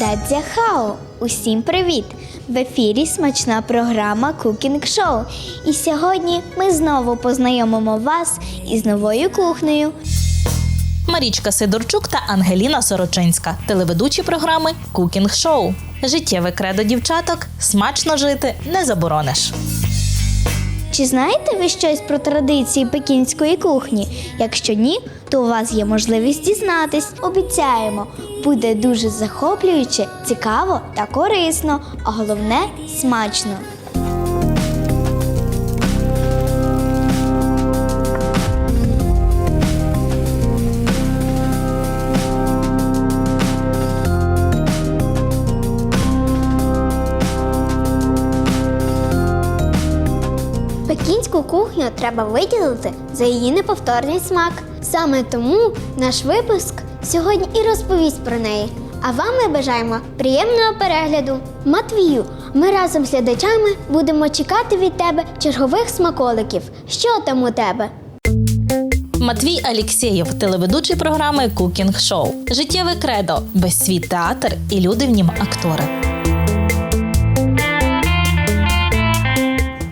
студія Хао. Усім привіт! В ефірі смачна програма Cooking Show. І сьогодні ми знову познайомимо вас із новою кухнею. Марічка Сидорчук та Ангеліна Сорочинська, телеведучі програми Кукінг Шоу. Життєве кредо дівчаток смачно жити не заборониш. Чи знаєте ви щось про традиції пекінської кухні? Якщо ні, то у вас є можливість дізнатись. Обіцяємо, буде дуже захоплююче, цікаво та корисно, а головне смачно. Пекінську кухню треба виділити за її неповторний смак. Саме тому наш випуск сьогодні і розповість про неї. А вам ми бажаємо приємного перегляду. Матвію, ми разом з глядачами будемо чекати від тебе чергових смаколиків. Що там у тебе? Матвій Алєксєєв, телеведучий програми Кукінг Шоу. Життєве кредо весь світ театр і люди в нім актори.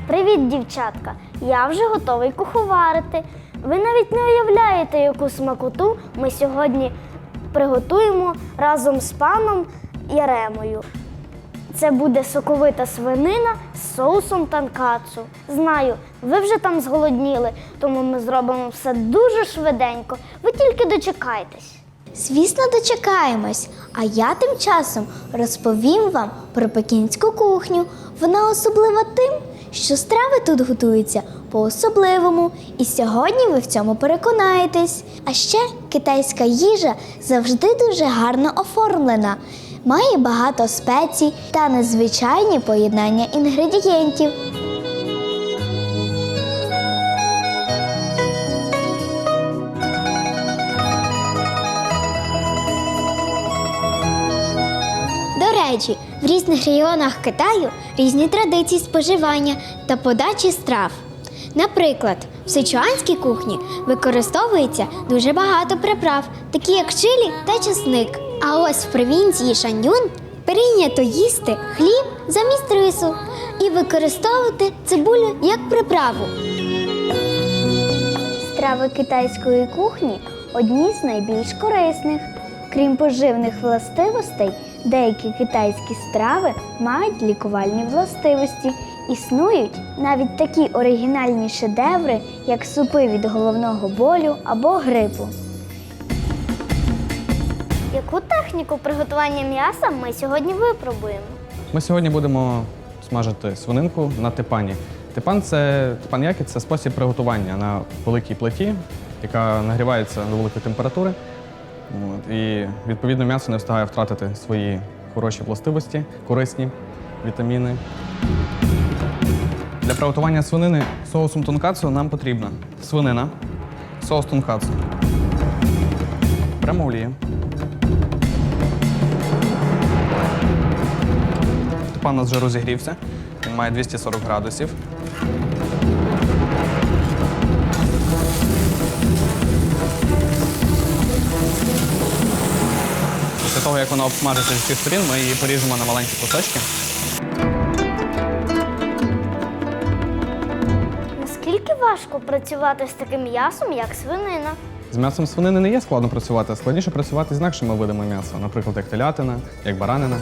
Привіт, дівчатка! Я вже готовий куховарити. Ви навіть не уявляєте, яку смакоту ми сьогодні приготуємо разом з паном Яремою. Це буде соковита свинина з соусом танкацу. Знаю, ви вже там зголодніли, тому ми зробимо все дуже швиденько. Ви тільки дочекайтесь. Звісно, дочекаємось. А я тим часом розповім вам про пекінську кухню. Вона особлива тим, що страви тут готуються по-особливому, і сьогодні ви в цьому переконаєтесь. А ще китайська їжа завжди дуже гарно оформлена, має багато спецій та незвичайні поєднання інгредієнтів. До речі, в різних регіонах Китаю різні традиції споживання та подачі страв. Наприклад, в сичуанській кухні використовується дуже багато приправ, такі як чилі та чесник. А ось в провінції Шаньюн прийнято їсти хліб замість рису і використовувати цибулю як приправу. Страви китайської кухні одні з найбільш корисних. Крім поживних властивостей, деякі китайські страви мають лікувальні властивості. Існують навіть такі оригінальні шедеври, як супи від головного болю або грипу. Яку техніку приготування м'яса ми сьогодні випробуємо? Ми сьогодні будемо смажити свининку на типані. Типан це типан яки це спосіб приготування на великій плиті, яка нагрівається до великої температури. От, і відповідно м'ясо не встигає втратити свої хороші властивості, корисні вітаміни. Для приготування свинини соусом тонкацу нам потрібна свинина, соус тонкацу. Беремо олію. Типан у нас вже розігрівся. Він має 240 градусів. Після того, як вона обсмажиться з усіх сторін, ми її поріжемо на маленькі кусочки. Наскільки важко працювати з таким м'ясом, як свинина? З м'ясом свинини не є складно працювати, а складніше працювати з інакшими видами м'яса, наприклад, як телятина, як баранина.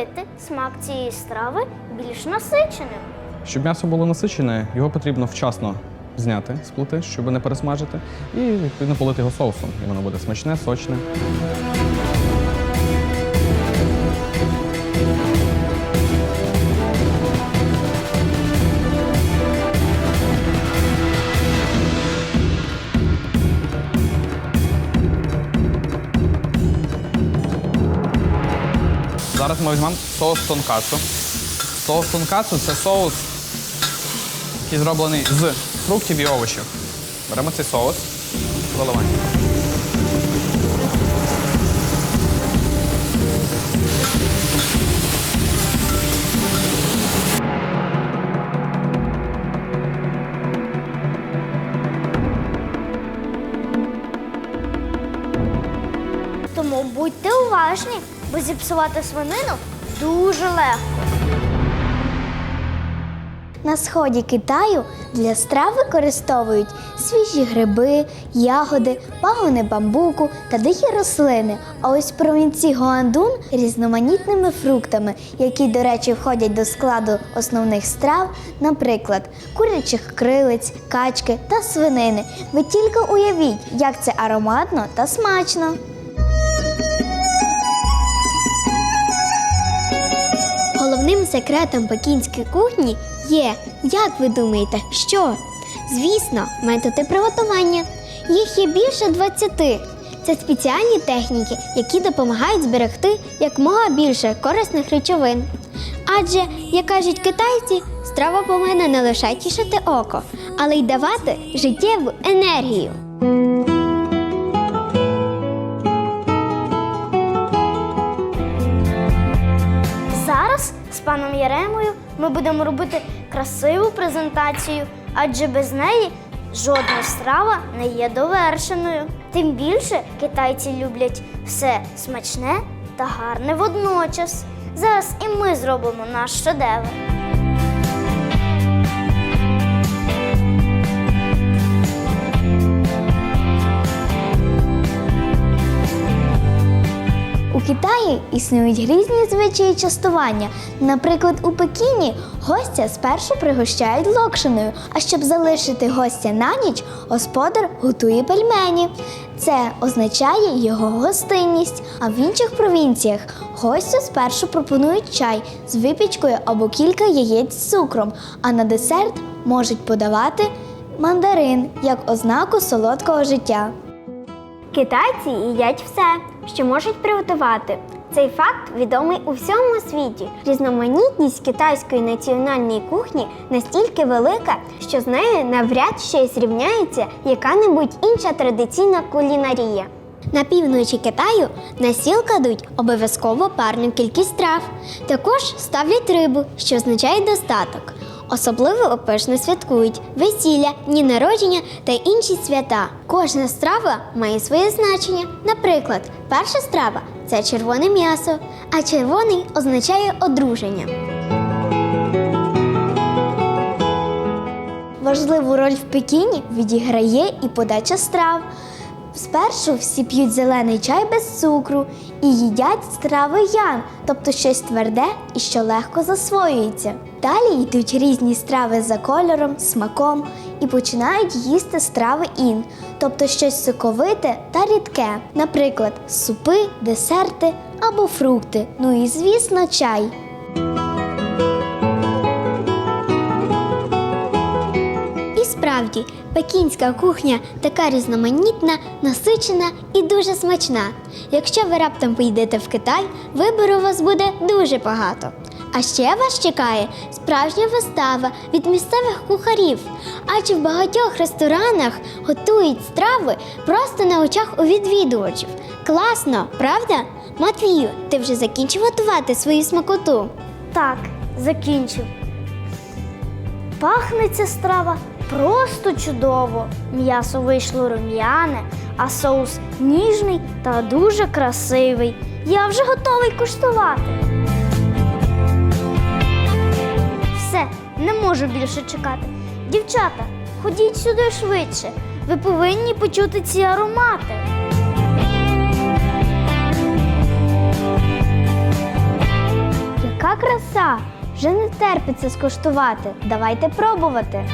Як зробити смак цієї страви більш насиченим? Щоб м'ясо було насичене, його потрібно вчасно зняти з плити, щоб не пересмажити, і відповідно полити його соусом. І воно буде смачне, сочне. Зараз ми візьмемо соус тонкасу. Соус тонкасу це соус, який зроблений з фруктів і овочів. Беремо цей соус, заливаємо. Тому будьте уважні бо зіпсувати свинину дуже легко. На сході Китаю для страв використовують свіжі гриби, ягоди, пагони бамбуку та дикі рослини. А ось в провінції Гуандун різноманітними фруктами, які, до речі, входять до складу основних страв, наприклад, курячих крилиць, качки та свинини. Ви тільки уявіть, як це ароматно та смачно. Секретом пекінської кухні є, як ви думаєте, що? Звісно, методи приготування. Їх є більше 20. Це спеціальні техніки, які допомагають зберегти якмога більше корисних речовин. Адже, як кажуть китайці, страва повинна не лише тішити око, але й давати життєву енергію. Яремою ми будемо робити красиву презентацію, адже без неї жодна страва не є довершеною. Тим більше китайці люблять все смачне та гарне водночас. Зараз і ми зробимо наш шедевр. У Китаї існують різні звичаї частування. Наприклад, у Пекіні гостя спершу пригощають локшиною, а щоб залишити гостя на ніч, господар готує пельмені. Це означає його гостинність. А в інших провінціях гостю спершу пропонують чай з випічкою або кілька яєць з цукром, а на десерт можуть подавати мандарин як ознаку солодкого життя. Китайці їдять все, що можуть приготувати. Цей факт відомий у всьому світі. Різноманітність китайської національної кухні настільки велика, що з нею навряд ще й зрівняється яка-небудь інша традиційна кулінарія. На півночі Китаю на стіл кладуть обов'язково парну кількість трав. Також ставлять рибу, що означає достаток. Особливо пишно святкують весілля, дні народження та інші свята. Кожна страва має своє значення. Наприклад, перша страва це червоне м'ясо, а червоний означає одруження. Важливу роль в Пекіні відіграє і подача страв. Спершу всі п'ють зелений чай без цукру і їдять страви ян, тобто щось тверде і що легко засвоюється. Далі йдуть різні страви за кольором, смаком і починають їсти страви ін, тобто щось соковите та рідке, наприклад, супи, десерти або фрукти. Ну і звісно, чай. І справді, пекінська кухня така різноманітна, насичена і дуже смачна. Якщо ви раптом поїдете в Китай, вибору у вас буде дуже багато. А ще вас чекає справжня вистава від місцевих кухарів, адже в багатьох ресторанах готують страви просто на очах у відвідувачів. Класно, правда? Матвію, ти вже закінчив готувати свою смакоту? Так, закінчив. Пахне ця страва просто чудово. М'ясо вийшло рум'яне, а соус ніжний та дуже красивий. Я вже готовий куштувати. Все, не можу більше чекати. Дівчата, ходіть сюди швидше. Ви повинні почути ці аромати. Яка краса! Вже не терпиться скуштувати. Давайте пробувати.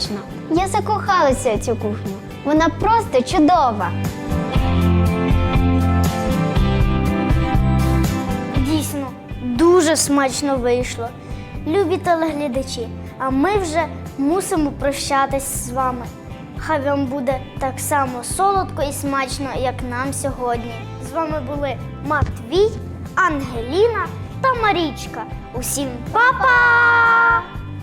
Смачно. Я закохалася цю кухню. Вона просто чудова. Дійсно, дуже смачно вийшло. Любі телеглядачі, а ми вже мусимо прощатись з вами. Хай вам буде так само солодко і смачно, як нам сьогодні. З вами були Матвій, Ангеліна та Марічка. Усім па-па!